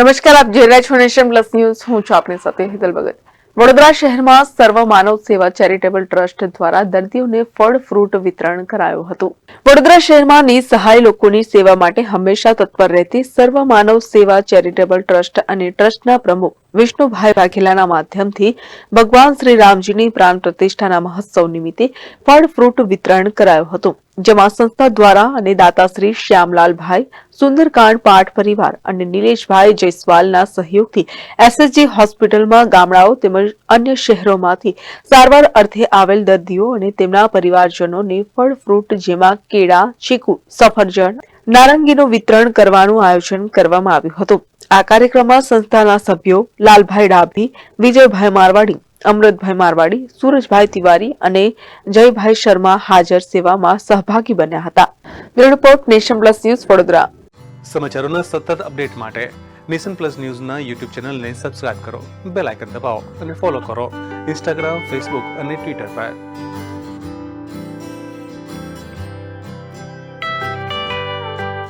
નમસ્કાર, આપ જોઈ રહ્યા છો નેશન પ્લસ ન્યૂઝ. હું છું આપની સાથે હિતલ ભગત. વડોદરા શહેરમાં સર્વ માનવ સેવા ચેરિટેબલ ટ્રસ્ટ દ્વારા દર્દીઓને ફળ ફ્રૂટ વિતરણ કરાયું હતું. વડોદરા શહેરમાં નિસહાય લોકોની સેવા માટે હંમેશા તત્પર રહેતી સર્વ માનવ સેવા ચેરિટેબલ ટ્રસ્ટ અને ટ્રસ્ટના પ્રમુખ વિષ્ણુભાઈ વાઘેલાના માધ્યમથી ભગવાન શ્રી રામજીની પ્રાણ પ્રતિષ્ઠાના મહોત્સવ નિમિત્તે ફળ ફ્રૂટ વિતરણ કરાયું હતું. જેમાં સંસ્થા દ્વારા અને દાતાશ્રી શ્યામલાલભાઈ, સુંદરકાંડ પાઠ પરિવાર અને નિલેશભાઈ જયસ્વાલના સહયોગથી એસએસજી હોસ્પિટલમાં ગામડાઓ તેમજ અન્ય શહેરોમાંથી સારવાર અર્થે આવેલ દર્દીઓ અને તેમના પરિવારજનોને ફળ ફ્રૂટ જેમાં કેળા, ચીકુ, સફરજન, નારંગીનું વિતરણ કરવાનું આયોજન કરવામાં આવ્યું હતું. આ કાર્યક્રમમાં સંસ્થાના સભ્યો લાલભાઈ ડાભી, વિજયભાઈ મારવાડી અમૃતભાઈ મારવાડી, સુરજભાઈ તિવારી અને જયભાઈ શર્મા હાજર સેવામાં સહભાગી બન્યા હતા. Report, nation plus news, Vadodara. સમાચારોના સતત અપડેટ માટે નેશન પ્લસ ન્યૂઝના યુટ્યુબ ચેનલને સબસ્ક્રાઇબ કરો, બેલ આઇકન દબાવો અને ફોલો કરો. ઇન્સ્ટાગ્રામ, ફેસબુક અને ટ્વિટર પર.